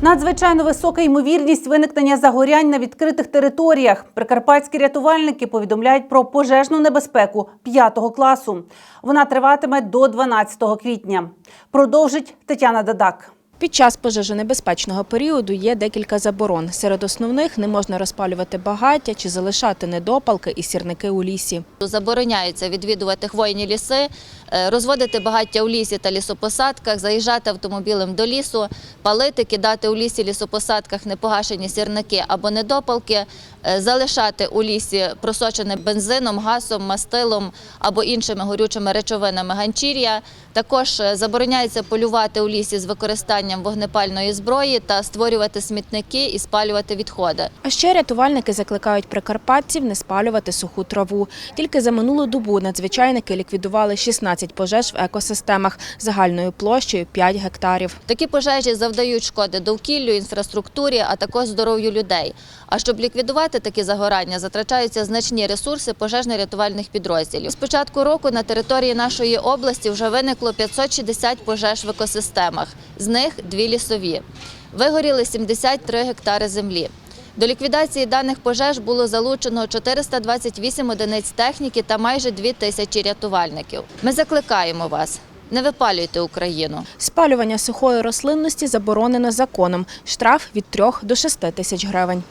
Надзвичайно висока ймовірність виникнення загорянь на відкритих територіях. Прикарпатські рятувальники повідомляють про пожежну небезпеку 5 класу. Вона триватиме до 12 квітня. Продовжить Тетяна Дадак. Під час пожежонебезпечного періоду є декілька заборон. Серед основних не можна розпалювати багаття чи залишати недопалки і сірники у лісі. Забороняється відвідувати хвойні ліси, е, розводити багаття у лісі та лісопосадках, заїжджати автомобілем до лісу, палити, кидати у лісі лісопосадках непогашені сірники або недопалки, залишати у лісі просочене бензином, газом, мастилом або іншими горючими речовинами ганчір'я. Також е, забороняється полювати у лісі з використанням вогнепальної зброї та створювати смітники і спалювати відходи. А ще рятувальники закликають прикарпатців не спалювати суху траву. Тільки за минулу добу надзвичайники ліквідували 16 пожеж в екосистемах загальною площею 5 гектарів. Такі пожежі завдають шкоди довкіллю, інфраструктурі, а також здоров'ю людей. А щоб ліквідувати такі загорання, затрачаються значні ресурси пожежно-рятувальних підрозділів. З початку року на території нашої області вже виникло 560 пожеж в екосистемах, з них дві лісові. Вигоріли 73 гектари землі. До ліквідації даних пожеж було залучено 428 одиниць техніки та майже 2 тисячі рятувальників. Ми закликаємо вас, не випалюйте Україну. Спалювання сухої рослинності заборонено законом. Штраф від 3 до 6 тисяч гривень.